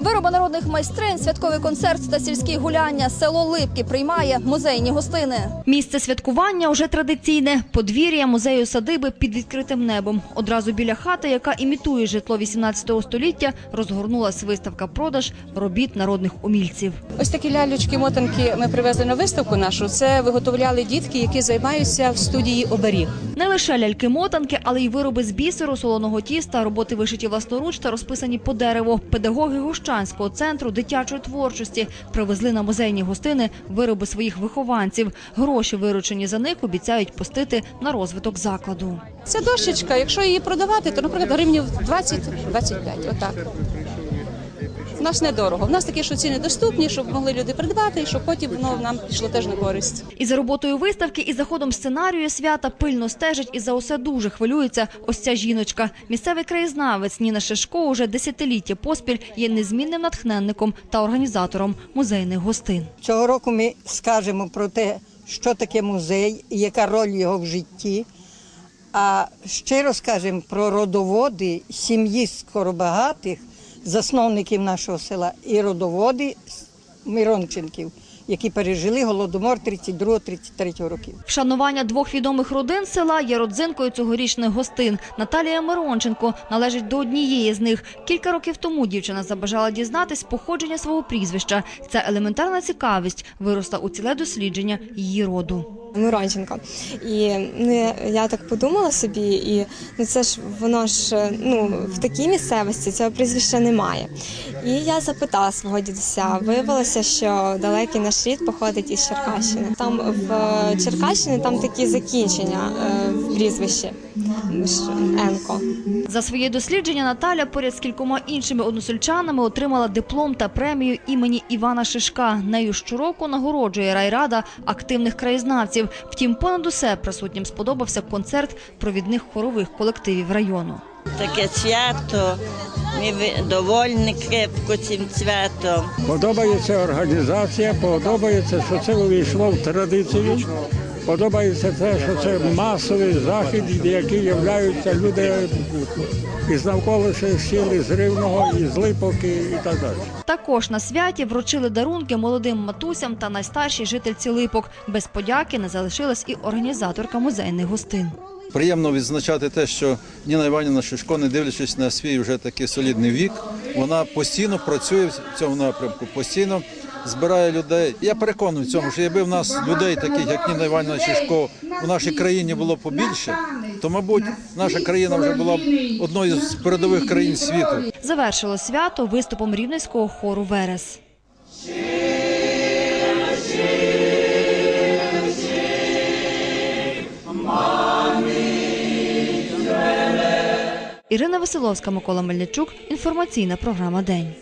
Вироби народних майстринь, святковий концерт та сільські гуляння. Село Липки приймає музейні гостини. Місце святкування уже традиційне. Подвір'я музею садиби під відкритим небом. Одразу біля хати, яка імітує житло 18 століття, розгорнулась виставка продаж робіт народних умільців. Ось такі лялючки-мотанки ми привезли на виставку нашу. Це виготовляли дітки, які займаються в студії оберіг. Не лише ляльки-мотанки, але й вироби з бісеру, солоного тіста, роботи вишиті власноруч та розписані по дереву. Педагоги Гущанського центру дитячої творчості привезли на музейні гостини вироби своїх вихованців. Гроші, виручені за них, обіцяють пустити на розвиток закладу. Це дощечка. Якщо її продавати, то, наприклад, гривнів 20-25. Отак. У нас недорого. У нас такі, що ціни доступні, щоб могли люди придбати, і щоб потім воно нам пішло теж на користь. І за роботою виставки, і за ходом сценарію свята пильно стежить і за усе дуже хвилюється ось ця жіночка. Місцевий краєзнавець Ніна Шишко уже десятиліття поспіль є незмінним натхненником та організатором музейних гостин. Цього року ми скажемо про те, що таке музей і яка роль його в житті. А щиро скажемо про родоводи сім'ї скоробагатих, засновників нашого села, і родоводи Миронченків, які пережили голодомор 32-33 років. Вшанування двох відомих родин села є родзинкою цьогорічних гостин. Наталія Миронченко належить до однієї з них. Кілька років тому дівчина забажала дізнатись походження свого прізвища. Ця елементарна цікавість виросла у ціле дослідження її роду. Миронченко. І ну, я так подумала собі, і ну це ж воно ж ну в такій місцевості цього прізвища немає. І я запитала свого дідуся. Виявилося, що далекий наш рід походить із Черкащини. Там в е, Черкащині там такі закінчення е, в прізвищі Енко. За своє дослідження Наталя поряд з кількома іншими односельчанами отримала диплом та премію імені Івана Шишка. Нею щороку нагороджує райрада активних краєзнавців. Втім, понад усе присутнім сподобався концерт провідних хорових колективів району. таке свято. Ми довольні крепко цим святом. Подобається організація, подобається, що це увійшло в традицію. Подобається те, що це масовий захід, який являються люди із навколишніх сіл, із Рівного, із Липок і і так далі. Також на святі вручили дарунки молодим матусям та найстаршій жительці Липок. Без подяки не залишилась і організаторка музейних гостин. Приємно відзначати те, що Ніна Іванівна Шишко, не дивлячись на свій вже такий солідний вік, вона постійно працює в цьому напрямку, постійно збирає людей. Я переконаний в цьому, що якби в нас людей, таких як Ніна Іванівна Шишко, у нашій країні було побільше, то мабуть наша країна вже була б одною з передових країн світу. Завершило свято виступом рівненського хору Верес. Ірина Василовська, Микола Мельничук. Інформаційна програма День.